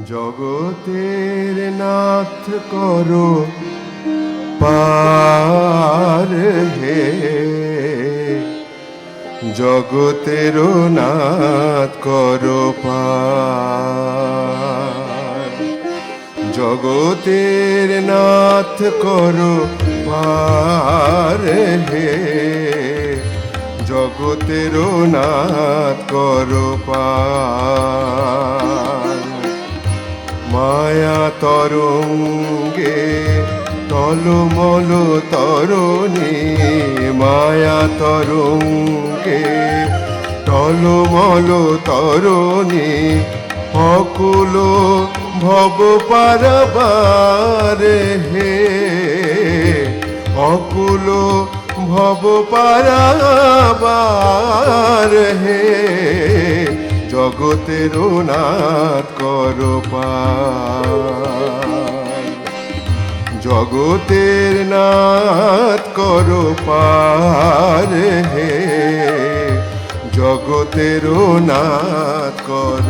জগতের নাথ করো, পার হে। জগতের নাথ করো, পার। জগতের নাথ করো, পার হে। জগতের নাথ করো, পার। মায়া তরঙ্গে, টলমল তরণী, মায়া তরঙ্গে, টলমল তরণী, অকুল ভব পারবার হে, অকুল ভব পারাবার হে। জগতের নাথ কর পার জগতের নাথ রে হে। জগতের নাথ কর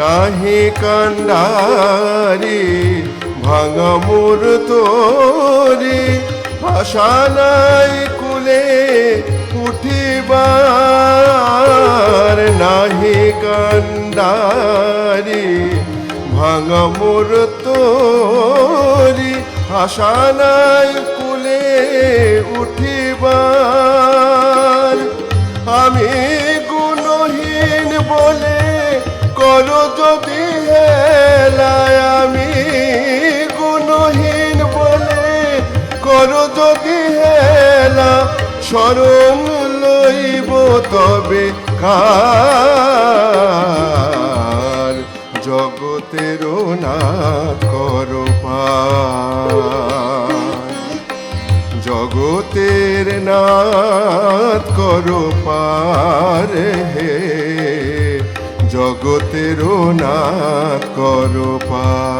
নাহি কান্ডারি, ভাঙা মোর তোরি। ভাষা নাই কুলে উঠিবার। নাহি কান্ডারি, ভাঙা মোর তোরি। ভাষা নাই কুলে উঠিবার। আমি হেলায় আমি গুণহীন বলে করো যদি হেলা স্মরণ লইব তবে কার জগতের না করো জগতের নাথ করো পার হে জগতের নাথ করো পার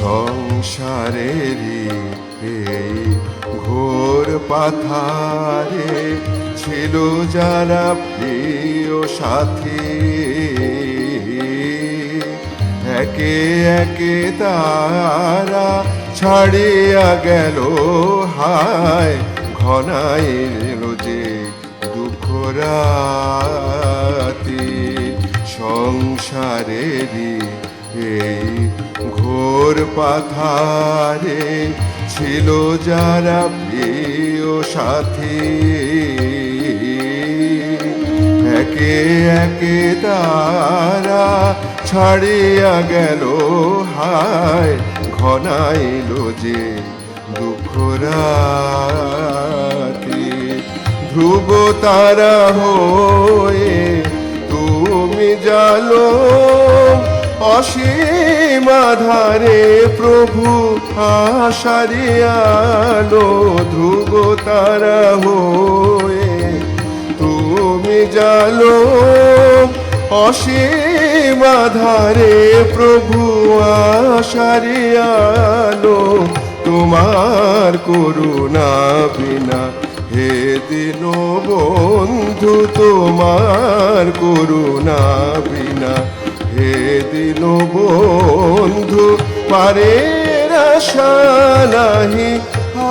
সংসারেরই এই ঘোর পাথারে ছিল যারা প্রিয় সাথী। একে একে তারা ছাড়িয়া গেল হায় ঘনাইল যে দুঃখ রাতি। সংসারেরই এই ঘোর পাথারে ছিল যারা প্রিয় সাথী। একে একে তারা ছাড়িয়া গেল হায়, ঘনাইল যে দুঃখ রাতি ধ্রুব তারা হয়ে তুমি জালো অসীম আধারে প্রভু আশারিয়ালো ধ্রুব তারা হয়ে। তুমি জালো অসীম আধারে প্রভু আশারিয়ালো তোমার করুণা বিনা। হে দিন বন্ধু, তোমার করুণা বিনা। হে দিন বন্ধু পারে আশা নাহি। আর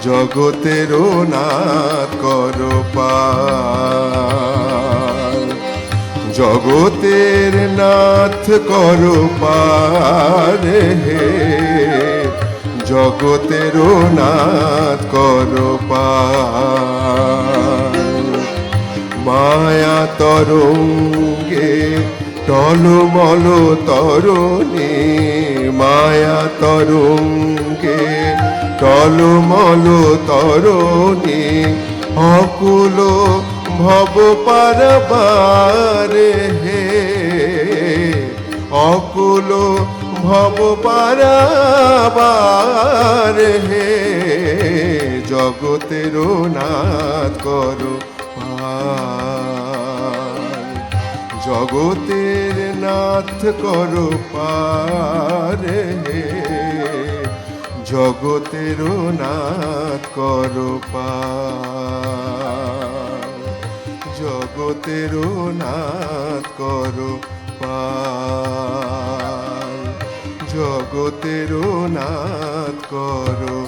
জগতের নাথ কর জগতের নাথ করো পারে হে। জগতের নাথ কর পার। মায়া তরঙ্গে, টলমল তরণী, মায়া তরঙ্গে, টলমল তরণী, অকুল ভব পারবারে হে, অকুল ভব পারাবার হে, জগতের নাথ করো জগতের নাথ করো পার জগতের নাথ করো জগতের নাথ করো জগতের নাথ করো